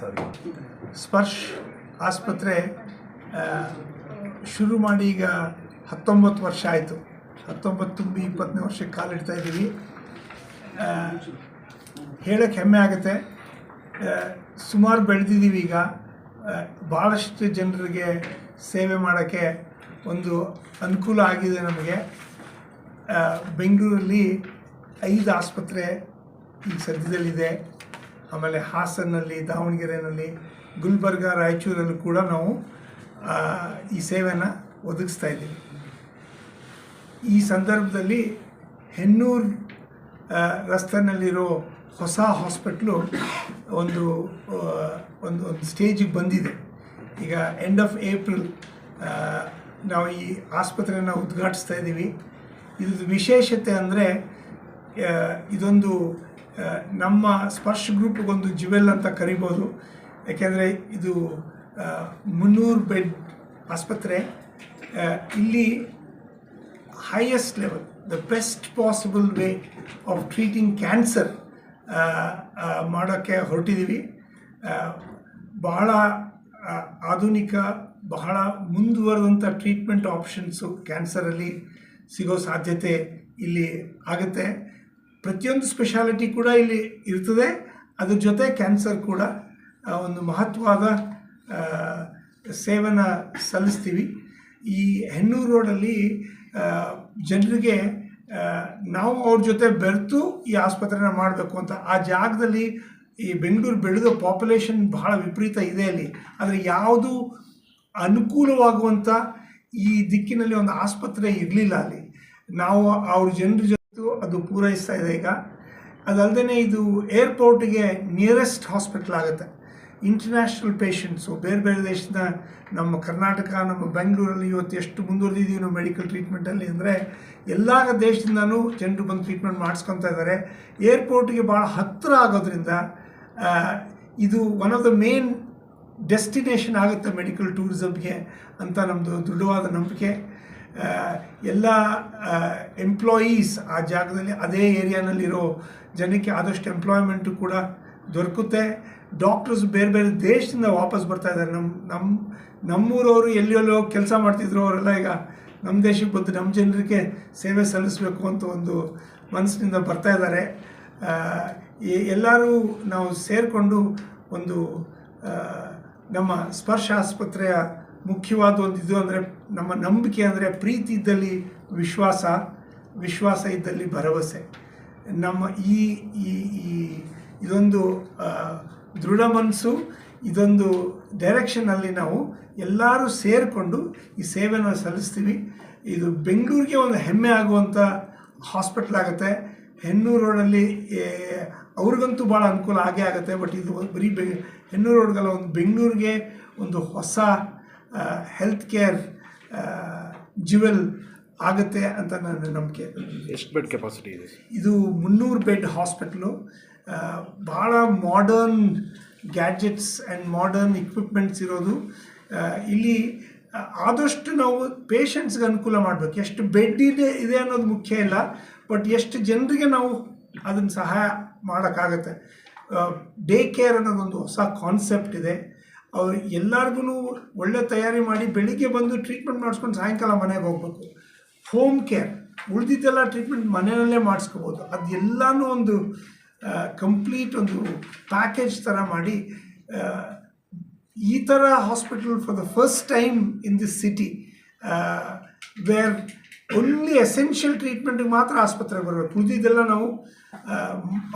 ಸಾರಿ ಸ್ಪರ್ಶ್ ಆಸ್ಪತ್ರೆ ಶುರು ಮಾಡಿ ಈಗ ಹತ್ತೊಂಬತ್ತು ವರ್ಷ ಆಯಿತು. ಹತ್ತೊಂಬತ್ತು ತುಂಬಿ ಇಪ್ಪತ್ತನೇ ವರ್ಷಕ್ಕೆ ಕಾಲಿಡ್ತಾ ಇದ್ದೀವಿ. ಹೇಳಕ್ಕೆ ಹೆಮ್ಮೆ ಆಗುತ್ತೆ. ಸುಮಾರು ಬೆಳೆದಿದ್ದೀವಿ ಈಗ. ಆ, ಭಾಳಷ್ಟು ಜನರಿಗೆ ಸೇವೆ ಮಾಡೋಕ್ಕೆ ಒಂದು ಅನುಕೂಲ ಆಗಿದೆ ನಮಗೆ. ಬೆಂಗಳೂರಲ್ಲಿ ಐದು ಆಸ್ಪತ್ರೆ ಈಗ ಸದ್ಯದಲ್ಲಿದೆ. ಆಮೇಲೆ ಹಾಸನಲ್ಲಿ ದಾವಣಗೆರೆಯಲ್ಲಿ ಗುಲ್ಬರ್ಗ, ರಾಯಚೂರಲ್ಲಿ ಕೂಡ ನಾವು ಈ ಸೇವೆಯನ್ನು ಒದಗಿಸ್ತಾ ಇದ್ದೀವಿ. ಈ ಸಂದರ್ಭದಲ್ಲಿ ಹೆನ್ನೂರು ರಸ್ತನಲ್ಲಿರೋ ಹೊಸ ಹಾಸ್ಪಿಟ್ಲು ಒಂದು ಒಂದು ಒಂದು ಸ್ಟೇಜಿಗೆ ಬಂದಿದೆ. ಈಗ ಎಂಡ್ ಆಫ್ ಏಪ್ರಿಲ್ ನಾವು ಈ ಆಸ್ಪತ್ರೆಯನ್ನು ಉದ್ಘಾಟಿಸ್ತಾ ಇದ್ದೀವಿ. ಇದ್ರ ವಿಶೇಷತೆ ಅಂದರೆ ಇದೊಂದು ನಮ್ಮ ಸ್ಪರ್ಶ ಗ್ರೂಪ್ಗೊಂದು ಜಿವೆಲ್ ಅಂತ ಕರಿಬೋದು. ಯಾಕೆಂದರೆ ಇದು ಮುನ್ನೂರು ಬೆಡ್ ಆಸ್ಪತ್ರೆ. ಇಲ್ಲಿ highest level the best possible way of treating cancer ಮಾಡೋಕ್ಕೆ ಹೊರಟಿದ್ದೀವಿ ಬಹಳ ಆಧುನಿಕ, ಬಹಳ ಮುಂದುವರೆದಂಥ ಟ್ರೀಟ್ಮೆಂಟ್ ಆಪ್ಷನ್ಸು ಕ್ಯಾನ್ಸರಲ್ಲಿ ಸಿಗೋ ಸಾಧ್ಯತೆ ಇಲ್ಲಿ ಆಗುತ್ತೆ. ಪ್ರತಿಯೊಂದು ಸ್ಪೆಷಾಲಿಟಿ ಕೂಡ ಇಲ್ಲಿ ಇರ್ತದೆ. ಅದ್ರ ಜೊತೆ ಕ್ಯಾನ್ಸರ್ ಕೂಡ ಒಂದು ಮಹತ್ವದ ಸೇವನ ಸಲ್ಲಿಸ್ತೀವಿ. ಈ ಹೆಣ್ಣೂರು ರೋಡಲ್ಲಿ ಜನರಿಗೆ ನಾವು ಅವ್ರ ಜೊತೆ ಬೆರೆತು ಈ ಆಸ್ಪತ್ರೆನ ಮಾಡಬೇಕು ಅಂತ. ಆ ಜಾಗದಲ್ಲಿ ಈ ಬೆಂಗಳೂರು ಬೆಳೆದ ಪಾಪ್ಯುಲೇಷನ್ ಬಹಳ ವಿಪರೀತ ಇದೆ ಅಲ್ಲಿ. ಆದರೆ ಯಾವುದು ಅನುಕೂಲವಾಗುವಂಥ ಈ ದಿಕ್ಕಿನಲ್ಲಿ ಒಂದು ಆಸ್ಪತ್ರೆ ಇರಲಿಲ್ಲ ಅಲ್ಲಿ. ನಾವು ಅವ್ರ ಜನರ ಜೊತೆ ಅದು ಪೂರೈಸ್ತಾ ಇದೆ ಈಗ. ಅದಲ್ಲದೆ ಇದು ಏರ್ಪೋರ್ಟ್ಗೆ ನಿಯರೆಸ್ಟ್ ಹಾಸ್ಪಿಟ್ಲ್ ಆಗುತ್ತೆ. ಇಂಟರ್ನ್ಯಾಷನಲ್ ಪೇಷಂಟ್ಸು ಬೇರೆ ಬೇರೆ ದೇಶದ ನಮ್ಮ ಕರ್ನಾಟಕ, ನಮ್ಮ ಬೆಂಗಳೂರಲ್ಲಿ ಇವತ್ತು ಎಷ್ಟು ಮುಂದುವರೆದಿದ್ದೀವಿ ನಾವು ಮೆಡಿಕಲ್ ಟ್ರೀಟ್ಮೆಂಟಲ್ಲಿ ಅಂದರೆ ಎಲ್ಲ ದೇಶದಿಂದನೂ ಜನರು ಬಂದು ಟ್ರೀಟ್ಮೆಂಟ್ ಮಾಡಿಸ್ಕೊತಾ ಇದ್ದಾರೆ. ಏರ್ಪೋರ್ಟ್ಗೆ ಭಾಳ ಹತ್ತಿರ ಆಗೋದ್ರಿಂದ ಇದು one of the main destination ಆಗುತ್ತೆ ಮೆಡಿಕಲ್ ಟೂರಿಸಮ್ಗೆ ಅಂತ ನಮ್ಮದು ದೃಢವಾದ ನಂಬಿಕೆ. ಎಲ್ಲ ಎಂಪ್ಲಾಯೀಸ್ ಆ ಜಾಗದಲ್ಲಿ ಅದೇ ಏರಿಯಾನಲ್ಲಿರೋ ಜನಕ್ಕೆ ಆದಷ್ಟು ಎಂಪ್ಲಾಯ್ಮೆಂಟು ಕೂಡ ದೊರಕುತ್ತೆ. ಡಾಕ್ಟರ್ಸ್ ಬೇರೆ ಬೇರೆ ದೇಶದಿಂದ ವಾಪಸ್ ಬರ್ತಾ ಇದ್ದಾರೆ. ನಮ್ಮ ನಮ್ಮ ನಮ್ಮೂರವರು ಎಲ್ಲೆಲ್ಲೋ ಕೆಲಸ ಮಾಡ್ತಿದ್ರು ಅವರೆಲ್ಲ ಈಗ ನಮ್ಮ ದೇಶಕ್ಕೆ ಬಂದು ನಮ್ಮ ಜನರಿಗೆ ಸೇವೆ ಸಲ್ಲಿಸಬೇಕು ಅಂತ ಒಂದು ಮನಸ್ಸಿನಿಂದ ಬರ್ತಾ ಇದ್ದಾರೆ. ಎಲ್ಲರೂ ನಾವು ಸೇರಿಕೊಂಡು ಒಂದು ನಮ್ಮ ಸ್ಪರ್ಶ ಆಸ್ಪತ್ರೆಯ ಮುಖ್ಯವಾದ ಒಂದು ಇದು ಅಂದರೆ ನಮ್ಮ ನಂಬಿಕೆ ಅಂದರೆ ಪ್ರೀತಿ ಇದ್ದಲ್ಲಿ ವಿಶ್ವಾಸ ವಿಶ್ವಾಸ ಇದ್ದಲ್ಲಿ ಭರವಸೆ. ನಮ್ಮ ಈ ಈ ಈ ಇದೊಂದು ದೃಢ ಮನಸ್ಸು, ಇದೊಂದು ಡೈರೆಕ್ಷನಲ್ಲಿ ನಾವು ಎಲ್ಲರೂ ಸೇರಿಕೊಂಡು ಈ ಸೇವೆನ ಸಲ್ಲಿಸ್ತೀವಿ. ಇದು ಬೆಂಗಳೂರಿಗೆ ಒಂದು ಹೆಮ್ಮೆ ಆಗುವಂಥ ಹಾಸ್ಪಿಟ್ಲ್ ಆಗುತ್ತೆ. ಹೆಣ್ಣೂರು ರೋಡಲ್ಲಿ ಅವ್ರಿಗಂತೂ ಭಾಳ ಅನುಕೂಲ ಆಗೇ ಆಗುತ್ತೆ. ಬಟ್ ಇದು ಬರೀ ಬೆ, ಹೆಣ್ಣೂರು ರೋಡ್ಗಲ್ಲ ಒಂದು ಬೆಂಗಳೂರಿಗೆ ಒಂದು ಹೊಸ ಹೆಲ್ತ್ ಕೇರ್ ಜ್ಯುವೆಲ್ ಆಗುತ್ತೆ ಅಂತ ನನ್ನ ನಂಬಿಕೆ. ಎಷ್ಟು ಬೆಡ್ ಕೆಪಾಸಿಟಿ ಇದೆ? ಇದು ಮುನ್ನೂರು ಬೆಡ್ ಹಾಸ್ಪಿಟ್ಲು ಭಾಳ modern gadgets and modern equipments ಇರೋದು. ಇಲ್ಲಿ ಆದಷ್ಟು ನಾವು ಪೇಷಂಟ್ಸ್ಗೆ ಅನುಕೂಲ ಮಾಡಬೇಕು. ಎಷ್ಟು ಬೆಡ್ ಇದೆ ಇದೆ ಅನ್ನೋದು ಮುಖ್ಯ ಇಲ್ಲ ಬಟ್ ಎಷ್ಟು ಜನರಿಗೆ ನಾವು ಅದನ್ನು ಸಹಾಯ ಮಾಡೋಕ್ಕಾಗತ್ತೆ. ಡೇ ಕೇರ್ ಅನ್ನೋದೊಂದು ಹೊಸ ಕಾನ್ಸೆಪ್ಟ್ ಇದೆ. ಅವ್ರು ಎಲ್ಲರಿಗೂ ಒಳ್ಳೆ ತಯಾರಿ ಮಾಡಿ ಬೆಳಿಗ್ಗೆ ಬಂದು ಟ್ರೀಟ್ಮೆಂಟ್ ಮಾಡಿಸ್ಕೊಂಡು ಸಾಯಂಕಾಲ ಮನೆಗೆ ಹೋಗ್ಬೇಕು. ಹೋಮ್ ಕೇರ್ ಉಳಿದಿದ್ದೆಲ್ಲ ಟ್ರೀಟ್ಮೆಂಟ್ ಮನೆಯಲ್ಲೇ ಮಾಡಿಸ್ಕೋಬೋದು. ಅದೆಲ್ಲನೂ ಒಂದು ಕಂಪ್ಲೀಟ್ ಒಂದು ಪ್ಯಾಕೇಜ್ ಥರ ಮಾಡಿ ಈ ಥರ hospital for the first time in this city where only essential ಟ್ರೀಟ್ಮೆಂಟಿಗೆ ಮಾತ್ರ ಆಸ್ಪತ್ರೆಗೆ ಬರಬೇಕು. ಉಳಿದಿದ್ದೆಲ್ಲ ನಾವು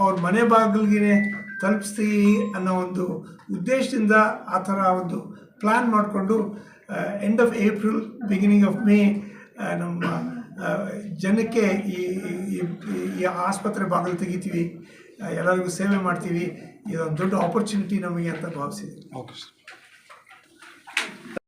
ಅವ್ರ ಮನೆ ಬಾಗಿಲಿಗೆ ತಲುಪಿಸ್ತೀವಿ ಅನ್ನೋ ಒಂದು ಉದ್ದೇಶದಿಂದ ಆ ಥರ ಒಂದು ಪ್ಲ್ಯಾನ್ ಮಾಡಿಕೊಂಡು end of April beginning of May ನಮ್ಮ ಜನಕ್ಕೆ ಈ, ಈ- ಆಸ್ಪತ್ರೆ ಬಾಗಿಲು ತೆಗಿತೀವಿ ಎಲ್ಲರಿಗೂ ಸೇವೆ ಮಾಡ್ತೀವಿ. ಇದೊಂದು ದೊಡ್ಡ ಆಪರ್ಚುನಿಟಿ ನಮಗೆ ಅಂತ ಭಾವಿಸಿದೆ ಓಕೆ ಸರ್